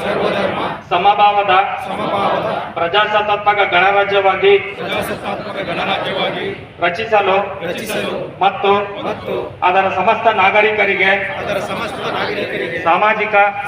ಸರ್ವಧರ್ಮ ಸಮಭಾವದ ಸಮಭಾವದ ಪ್ರಜಾಸತ್ತಾತ್ಮಕ ಗಣರಾಜ್ಯವಾಗಿ ಪ್ರಜಾಸತ್ತಾತ್ಮಕ ಗಣರಾಜ್ಯವಾಗಿ ರಚಿಸಲು ರಚಿಸಲು ಮತ್ತು ಮತ್ತು ಅದರ ಸಮಸ್ತ ನಾಗರಿಕರಿಗೆ ಅದರ ಸಮಸ್ತ ನಾಗರಿಕರಿಗೆ ಸಾಮಾಜಿಕ ಸಾಮಾಜಿಕ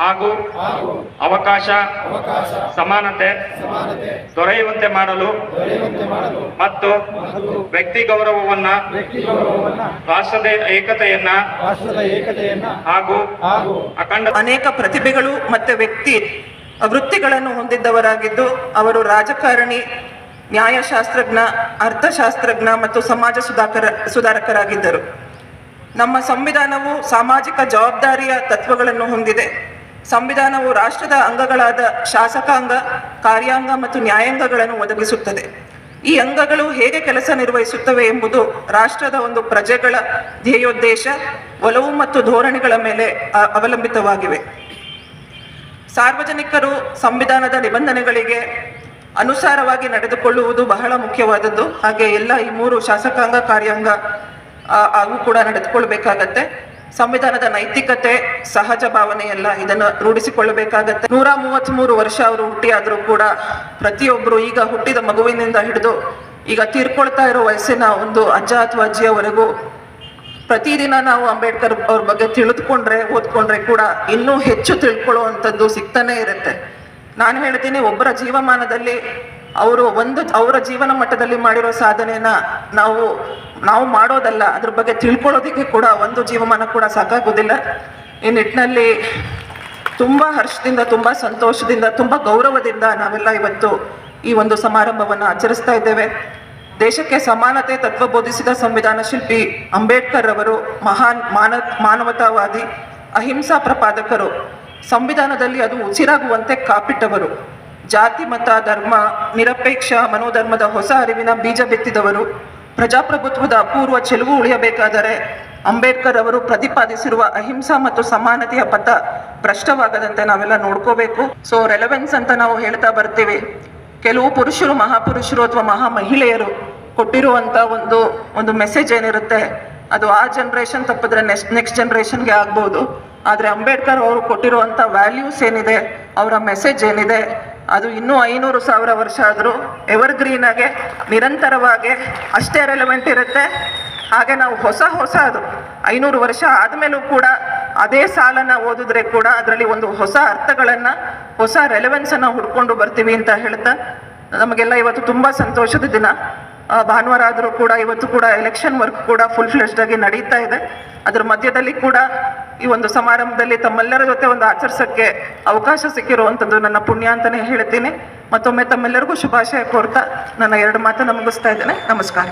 ಹಾಗೂ ಅವಕಾಶ ಸಮಾನತೆ ದೊರೆಯುವಂತೆ ಮಾಡಲು ಮತ್ತು ವ್ಯಕ್ತಿ ಗೌರವವನ್ನ ರಾಷ್ಟ್ರದ ಏಕತೆಯನ್ನ ಹಾಗೂ ಹಾಗೂ ಅಖಂಡ ಅನೇಕ ಪ್ರತಿಭೆಗಳು ಮತ್ತು ವ್ಯಕ್ತಿ ವೃತ್ತಿಗಳನ್ನು ಹೊಂದಿದ್ದವರಾಗಿದ್ದು ಅವರು ರಾಜಕಾರಣಿ ನ್ಯಾಯಶಾಸ್ತ್ರಜ್ಞ ಅರ್ಥಶಾಸ್ತ್ರಜ್ಞ ಮತ್ತು ಸಮಾಜ ಸುಧಾಕರ ಸುಧಾರಕರಾಗಿದ್ದರು. ನಮ್ಮ ಸಂವಿಧಾನವು ಸಾಮಾಜಿಕ ಜವಾಬ್ದಾರಿಯ ತತ್ವಗಳನ್ನು ಹೊಂದಿದೆ. ಸಂವಿಧಾನವು ರಾಷ್ಟ್ರದ ಅಂಗಗಳಾದ ಶಾಸಕಾಂಗ, ಕಾರ್ಯಾಂಗ ಮತ್ತು ನ್ಯಾಯಾಂಗಗಳನ್ನು ಒದಗಿಸುತ್ತದೆ. ಈ ಅಂಗಗಳು ಹೇಗೆ ಕೆಲಸ ನಿರ್ವಹಿಸುತ್ತವೆ ಎಂಬುದು ರಾಷ್ಟ್ರದ ಒಂದು ಪ್ರಜೆಗಳ ಧ್ಯೇಯೋದ್ದೇಶ, ಒಲವು ಮತ್ತು ಧೋರಣೆಗಳ ಮೇಲೆ ಅವಲಂಬಿತವಾಗಿವೆ. ಸಾರ್ವಜನಿಕರು ಸಂವಿಧಾನದ ನಿಬಂಧನೆಗಳಿಗೆ ಅನುಸಾರವಾಗಿ ನಡೆದುಕೊಳ್ಳುವುದು ಬಹಳ ಮುಖ್ಯವಾದದ್ದು. ಹಾಗೆ ಎಲ್ಲ ಈ ಮೂರು ಶಾಸಕಾಂಗ, ಕಾರ್ಯಾಂಗ ಆಗೂ ಕೂಡ ನಡೆದುಕೊಳ್ಬೇಕಾಗತ್ತೆ ಸಂವಿಧಾನದ ನೈತಿಕತೆ, ಸಹಜ ಭಾವನೆ ಎಲ್ಲ ಇದನ್ನು ರೂಢಿಸಿಕೊಳ್ಳಬೇಕಾಗತ್ತೆ. ನೂರ ಮೂವತ್ತ್ಮೂರು ವರ್ಷ ಅವರು ಹುಟ್ಟಿಯಾದರೂ ಕೂಡ ಪ್ರತಿಯೊಬ್ಬರು ಈಗ ಹುಟ್ಟಿದ ಮಗುವಿನಿಂದ ಹಿಡಿದು ಈಗ ತೀರ್ಕೊಳ್ತಾ ಇರೋ ವಯಸ್ಸಿನ ಒಂದು ಅಜ್ಜ ಅಥವಾ ಅಜ್ಜಿಯವರೆಗೂ ಪ್ರತಿದಿನ ನಾವು ಅಂಬೇಡ್ಕರ್ ಅವ್ರ ಬಗ್ಗೆ ತಿಳಿದುಕೊಂಡ್ರೆ, ಓದ್ಕೊಂಡ್ರೆ ಕೂಡ ಇನ್ನೂ ಹೆಚ್ಚು ತಿಳ್ಕೊಳ್ಳುವಂಥದ್ದು ಸಿಗ್ತಾನೆ ಇರುತ್ತೆ. ನಾನು ಹೇಳ್ತೀನಿ, ಒಬ್ಬರ ಜೀವಮಾನದಲ್ಲಿ ಅವರು ಒಂದು, ಅವರ ಜೀವನ ಮಟ್ಟದಲ್ಲಿ ಮಾಡಿರೋ ಸಾಧನೆಯನ್ನ ನಾವು ನಾವು ಮಾಡೋದಲ್ಲ, ಅದ್ರ ಬಗ್ಗೆ ತಿಳ್ಕೊಳ್ಳೋದಕ್ಕೆ ಕೂಡ ಒಂದು ಜೀವಮಾನ ಕೂಡ ಸಾಕಾಗೋದಿಲ್ಲ. ಈ ನಿಟ್ಟಿನಲ್ಲಿ ತುಂಬ ಹರ್ಷದಿಂದ, ತುಂಬ ಸಂತೋಷದಿಂದ, ತುಂಬ ಗೌರವದಿಂದ ನಾವೆಲ್ಲ ಇವತ್ತು ಈ ಒಂದು ಸಮಾರಂಭವನ್ನು ಆಚರಿಸ್ತಾ ಇದ್ದೇವೆ. ದೇಶಕ್ಕೆ ಸಮಾನತೆ ತತ್ವ ಬೋಧಿಸಿದ ಸಂವಿಧಾನ ಶಿಲ್ಪಿ ಅಂಬೇಡ್ಕರ್ ಅವರು ಮಹಾನ್ ಮಾನ, ಮಾನವತಾವಾದಿ, ಅಹಿಂಸಾ ಪ್ರಪಾದಕರು. ಸಂವಿಧಾನದಲ್ಲಿ ಅದು ಉಸಿರಾಗುವಂತೆ ಕಾಪಿಟ್ಟವರು. ಜಾತಿ, ಮತ, ಧರ್ಮ, ನಿರಪೇಕ್ಷ ಮನೋಧರ್ಮದ ಹೊಸ ಅರಿವಿನ ಬೀಜ ಬಿತ್ತಿದವರು. ಪ್ರಜಾಪ್ರಭುತ್ವದ ಅಪೂರ್ವ ಚೆಲುವು ಉಳಿಯಬೇಕಾದರೆ ಅಂಬೇಡ್ಕರ್ ಅವರು ಪ್ರತಿಪಾದಿಸಿರುವ ಅಹಿಂಸಾ ಮತ್ತು ಸಮಾನತೆಯ ಪಥ ಭ್ರಷ್ಟವಾಗದಂತೆ ನಾವೆಲ್ಲ ನೋಡ್ಕೋಬೇಕು. ಸೊ ರೆಲೆವೆನ್ಸ್ ಅಂತ ನಾವು ಹೇಳ್ತಾ ಬರ್ತೀವಿ. ಕೆಲವು ಪುರುಷರು, ಮಹಾಪುರುಷರು ಅಥವಾ ಮಹಾ ಮಹಿಳೆಯರು ಕೊಟ್ಟಿರುವಂಥ ಒಂದು ಒಂದು ಮೆಸೇಜ್ ಏನಿರುತ್ತೆ, ಅದು ಆ ಜನರೇಷನ್ ತಪ್ಪಿದ್ರೆ ನೆಕ್ಸ್ಟ್ ನೆಕ್ಸ್ಟ್ ಜನ್ರೇಷನ್ಗೆ ಆಗ್ಬೋದು. ಆದರೆ ಅಂಬೇಡ್ಕರ್ ಅವರು ಕೊಟ್ಟಿರುವಂಥ ವ್ಯಾಲ್ಯೂಸ್ ಏನಿದೆ, ಅವರ ಮೆಸೇಜ್ ಏನಿದೆ ಅದು ಇನ್ನೂ ಐನೂರು ಸಾವಿರ ವರ್ಷ ಆದರೂ ಎವರ್ಗ್ರೀನಾಗೆ ನಿರಂತರವಾಗಿ ಅಷ್ಟೇ ರೆಲೆವೆಂಟ್ ಇರುತ್ತೆ. ಹಾಗೆ ನಾವು ಹೊಸ ಹೊಸ ಅದು, ಐನೂರು ವರ್ಷ ಆದಮೇಲೂ ಕೂಡ ಅದೇ ಸಾಲನ್ನು ಓದಿದ್ರೆ ಕೂಡ ಅದರಲ್ಲಿ ಒಂದು ಹೊಸ ಅರ್ಥಗಳನ್ನು, ಹೊಸ ರೆಲೆವೆನ್ಸನ್ನು ಹುಡ್ಕೊಂಡು ಬರ್ತೀವಿ ಅಂತ ಹೇಳ್ತಾ ನಮಗೆಲ್ಲ ಇವತ್ತು ತುಂಬ ಸಂತೋಷದ ದಿನ. ಭಾನುವಾರ ಆದರೂ ಕೂಡ ಇವತ್ತು ಕೂಡ ಎಲೆಕ್ಷನ್ ವರ್ಕ್ ಕೂಡ ಫುಲ್ ಫ್ಲೆಶ್ಡ್ ಆಗಿ ನಡೀತಾ ಇದೆ. ಅದರ ಮಧ್ಯದಲ್ಲಿ ಕೂಡ ಈ ಒಂದು ಸಮಾರಂಭದಲ್ಲಿ ತಮ್ಮೆಲ್ಲರ ಜೊತೆ ಒಂದು ಆಚರಿಸೋಕ್ಕೆ ಅವಕಾಶ ಸಿಕ್ಕಿರುವಂಥದ್ದು ನನ್ನ ಪುಣ್ಯ ಅಂತಲೇ ಹೇಳ್ತೀನಿ. ಮತ್ತೊಮ್ಮೆ ತಮ್ಮೆಲ್ಲರಿಗೂ ಶುಭಾಶಯ ಕೋರ್ತಾ ನನ್ನ ಎರಡು ಮಾತನ್ನು ಮುಗಿಸ್ತಾ ಇದ್ದೇನೆ. ನಮಸ್ಕಾರ.